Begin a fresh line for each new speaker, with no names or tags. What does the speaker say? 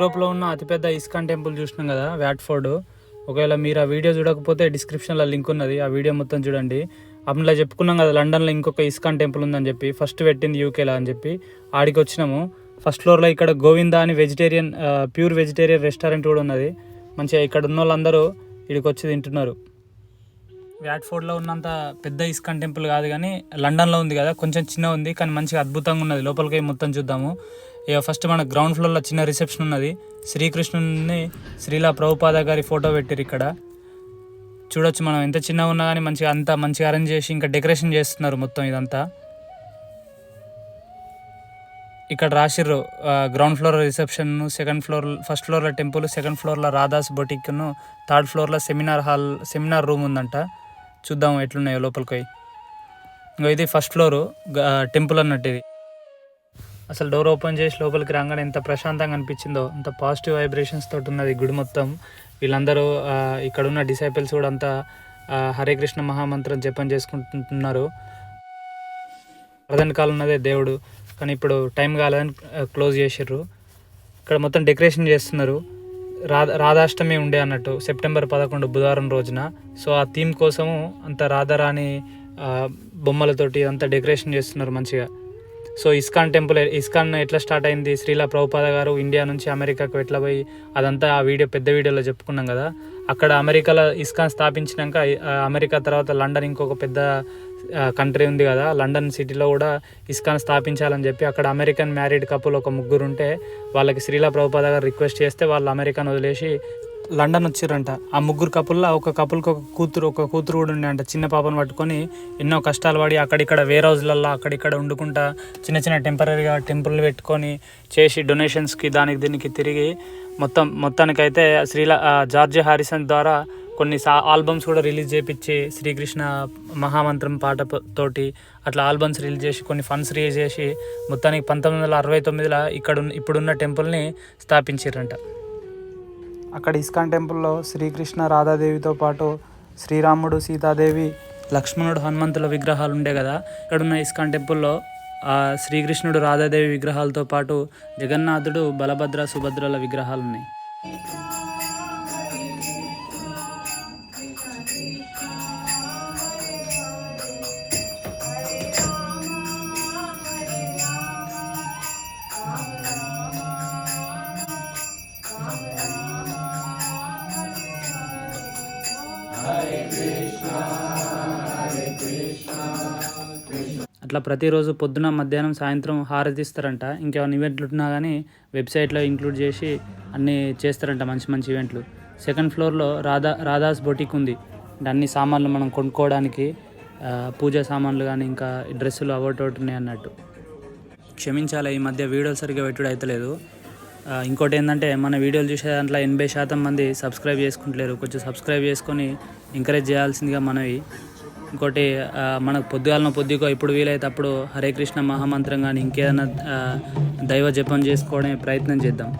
యూరోప్లో ఉన్న అతిపెద్ద ఇస్కాన్ టెంపుల్ చూసినాం కదా వ్యాట్ఫోర్డ్. ఒకవేళ మీరు ఆ వీడియో చూడకపోతే డిస్క్రిప్షన్లో లింక్ ఉన్నది ఆ వీడియో మొత్తం చూడండి. అందులో చెప్పుకున్నాం కదా లండన్లో ఇంకొక ఇస్కాన్ టెంపుల్ ఉందని చెప్పి ఫస్ట్ పెట్టింది యూకేలో అని చెప్పి ఆడికి వచ్చినాము. ఫస్ట్ ఫ్లోర్లో ఇక్కడ గోవింద అని వెజిటేరియన్ ప్యూర్ వెజిటేరియన్ రెస్టారెంట్ కూడా ఉన్నది. మంచిగా ఇక్కడ ఉన్న వాళ్ళందరూ ఇక్కడికి వచ్చి తింటున్నారు. వ్యాట్ఫోర్డ్లో ఉన్నంత పెద్ద ఇస్కాన్ టెంపుల్ కాదు కానీ లండన్లో ఉంది కదా కొంచెం చిన్న ఉంది కానీ మంచిగా అద్భుతంగా ఉన్నది. లోపలికి మొత్తం చూద్దాము. ఇక ఫస్ట్ మన గ్రౌండ్ ఫ్లోర్లో చిన్న రిసెప్షన్ ఉన్నది. శ్రీకృష్ణుని శ్రీలా ప్రభుపాద గారి ఫోటో పెట్టారు ఇక్కడ. చూడొచ్చు మనం ఎంత చిన్నగా ఉన్నా కానీ మంచిగా అంతా మంచిగా అరేంజ్ చేసి ఇంకా డెకరేషన్ చేస్తున్నారు మొత్తం ఇదంతా. ఇక్కడ రాసిర్రు ground floor reception second floor first ఫ్లోర్లో టెంపుల్ సెకండ్ ఫ్లోర్లో రాధాస్ బొటిక్ను థర్డ్ ఫ్లోర్లో సెమినార్ హాల్ సెమినార్ రూమ్ ఉందంట. చూద్దాం ఎట్లున్నాయో లోపలికి ఇంకా ఇది ఫస్ట్ ఫ్లోరు టెంపుల్ అన్నట్టు ఇది. అసలు డోర్ ఓపెన్ చేసి లోపలికి రాగానే ఎంత ప్రశాంతంగా అనిపించిందో అంత పాజిటివ్ వైబ్రేషన్స్ తోటి ఉన్నది గుడి మొత్తం. వీళ్ళందరూ ఇక్కడ ఉన్న డిసైపుల్స్ కూడా అంతా హరే కృష్ణ మహామంత్రం జపం చేసుకుంటున్నారు. ప్రధాన కాలం ఉన్నదే దేవుడు కానీ ఇప్పుడు టైం కాలేదని క్లోజ్ చేసిర్రు. ఇక్కడ మొత్తం డెకరేషన్ చేస్తున్నారు. రాధా రాధాష్టమి ఉండే అన్నట్టు సెప్టెంబర్ పదకొండు బుధవారం రోజున. సో ఆ థీమ్ కోసము అంత రాధారాణి బొమ్మలతోటి అంతా డెకరేషన్ చేస్తున్నారు మంచిగా. సో ఇస్కాన్ టెంపుల్ ఇస్కాన్ ఎట్లా స్టార్ట్ అయింది? శ్రీలా ప్రభుపాద గారు ఇండియా నుంచి అమెరికాకు ఎట్లా పోయి అదంతా ఆ వీడియో పెద్ద వీడియోలో చెప్పుకున్నాం కదా. అక్కడ అమెరికాలో ఇస్కాన్ స్థాపించినాక అమెరికా తర్వాత లండన్ ఇంకొక పెద్ద కంట్రీ ఉంది కదా. లండన్ సిటీలో కూడా ఇస్కాన్ స్థాపించాలని చెప్పి అక్కడ అమెరికన్ మ్యారీడ్ కపుల్ ఒక ముగ్గురు ఉంటే వాళ్ళకి శ్రీలా ప్రభుపాద గారు రిక్వెస్ట్ చేస్తే వాళ్ళు అమెరికాను వదిలేసి లండన్ వచ్చిర్రంట. ఆ ముగ్గురు కపుల్లో ఒక కపుల్కి ఒక కూతురు ఒక కూతురు కూడా ఉండే అంట. చిన్న పాపను పట్టుకొని ఎన్నో కష్టాలు పడి అక్కడిక్కడ వేర్ హౌస్లల్లో అక్కడిక్కడ వండుకుంటా చిన్న చిన్న టెంపరీగా టెంపుల్ పెట్టుకొని చేసి డొనేషన్స్కి దానికి దీనికి తిరిగి మొత్తం మొత్తానికైతే శ్రీలా జార్జ్ హారిసన్ ద్వారా కొన్ని సా ఆల్బమ్స్ కూడా రిలీజ్ చేపించి శ్రీకృష్ణ మహామంత్రం పాట తోటి అట్లా ఆల్బమ్స్ రిలీజ్ చేసి కొన్ని ఫండ్స్ రిలీజ్ చేసి మొత్తానికి పంతొమ్మిది వందల అరవై తొమ్మిదిలో ఇక్కడ ఉన్న- ఇప్పుడున్న టెంపుల్ని స్థాపించారంట అక్కడ ఇస్కాన్ టెంపుల్లో శ్రీకృష్ణ రాధాదేవితో పాటు శ్రీరాముడు సీతాదేవి లక్ష్మణుడు హనుమంతుల విగ్రహాలు ఉండే కదా? ఇక్కడున్న ఇస్కాన్ టెంపుల్లో ఆ శ్రీకృష్ణుడు రాధాదేవి విగ్రహాలతో పాటు జగన్నాథుడు బలభద్ర సుభద్రల విగ్రహాలు ఉన్నాయి. అట్లా ప్రతిరోజు పొద్దున మధ్యాహ్నం సాయంత్రం హారతిస్తారంట. ఇంకేమైనా ఈవెంట్లు ఉన్నా కానీ వెబ్సైట్లో ఇంక్లూడ్ చేసి అన్నీ చేస్తారంట మంచి మంచి ఈవెంట్లు సెకండ్ ఫ్లోర్లో రాధా రాధాస్ బొటిక్ ఉంది. అంటే అన్ని సామాన్లు మనం కొనుక్కోవడానికి పూజా సామాన్లు కానీ ఇంకా డ్రెస్సులు అవోటి ఒకటి ఉన్నాయి అన్నట్టు. క్షమించాలి ఈ మధ్య వీడియోలు సరిగ్గా పెట్టుడు అవుతలేదు లేదు ఇంకోటి ఏంటంటే మన వీడియోలు చూసే దాంట్లో ఎనభై శాతం మంది సబ్స్క్రైబ్ చేసుకుంటలేరు. కొంచెం సబ్స్క్రైబ్ చేసుకొని ఎంకరేజ్ చేయాల్సిందిగా మనవి. ఇంకోటి మనకు పొద్దుగాలన పొద్దుకో ఇప్పుడు వీలైతే అప్పుడు హరే కృష్ణ మహామంత్రం కానీ ఇంకేదైనా దైవ జపం చేసుకోవడం ప్రయత్నం చేద్దాం.